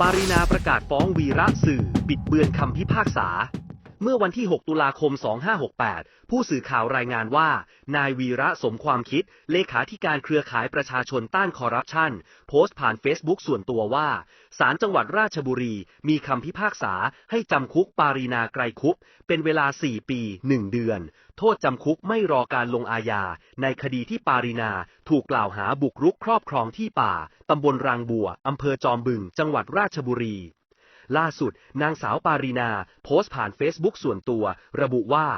ปารีนาประกาศฟ้องวีระสื่อ บิดเบือนคำพิพากษา เมื่อวันที่ 6 ตุลาคม 2568 ผู้สื่อข่าวรายงานว่า นายวีระสมความคิด เลขาธิการเครือข่ายประชาชนต้านคอร์รัปชัน โพสต์ผ่านเฟซบุ๊กส่วนตัวว่า ศาลจังหวัดราชบุรี มีคำพิพากษาให้จำคุกปารีนาไกรคุปเป็นเวลา 4 ปี 1 เดือน โทษจำคุกไม่รอการลงอาญา ในคดีที่ปารีนาถูกกล่าวหาบุกรุกครอบครองที่ป่า ตำบลรางบัว อำเภอจอมบึง จังหวัดราชบุรี ล่าสุด นางสาวปารีนา โพสต์ผ่านเฟซบุ๊กส่วนตัว ระบุว่า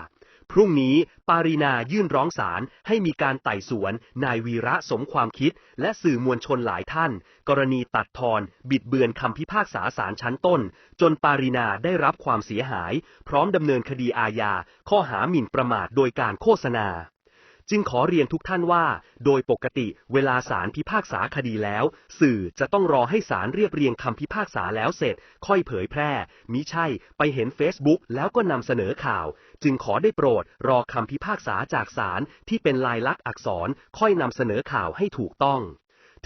พรุ่งนี้ปารีนายื่นร้องศาลให้มีการไต่สวน นายวีระสมความคิด และสื่อมวลชนหลายท่าน กรณีตัดทอน บิดเบือนคำพิพากษาศาลชั้นต้น จนปารีนาได้รับความเสียหาย พร้อมดำเนินคดีอาญาข้อหาหมิ่นประมาทโดยการโฆษณา จึงขอเรียนทุกท่านว่า โดยปกติเวลาศาลพิพากษาคดีแล้ว สื่อจะต้องรอให้ศาลเรียบเรียงคำพิพากษาแล้วเสร็จ ค่อยเผยแพร่มิใช่ไปเห็น Facebook แล้วก็นำเสนอข่าว จึงขอได้โปรดรอคำพิพากษาจากศาลที่เป็นลายลักษณ์อักษรค่อยนำเสนอข่าวให้ถูกต้อง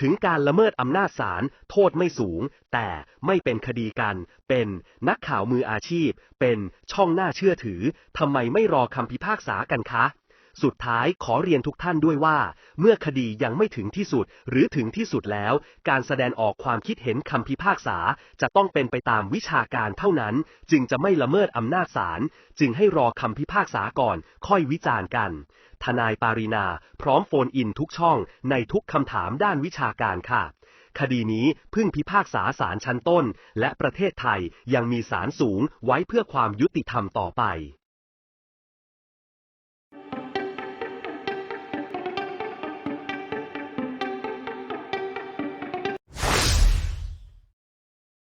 ถึงการละเมิดอำนาจศาลโทษไม่สูง แต่ไม่เป็นคดีกัน เป็นนักข่าวมืออาชีพ เป็นช่องน่าเชื่อถือทำไมไม่รอคำพิพากษากันคะ สุดท้ายขอเรียนทุกท่านด้วยว่า เมื่อคดียังไม่ถึงที่สุด หรือถึงที่สุดแล้ว การแสดงออกความคิดเห็นคำพิพากษา จะต้องเป็นไปตามวิชาการเท่านั้น จึงจะไม่ละเมิดอำนาจศาลจึงให้รอคำพิพากษาก่อน ค่อยวิจารณ์กัน ทนายปารีนา พร้อมโฟนอินทุกช่อง ในทุกคำถามด้านวิชาการค่ะคดีนี้เพิ่งพิพากษาศาลชั้นต้น และประเทศไทยยังมีศาลสูงไว้เพื่อความยุติธรรมต่อไป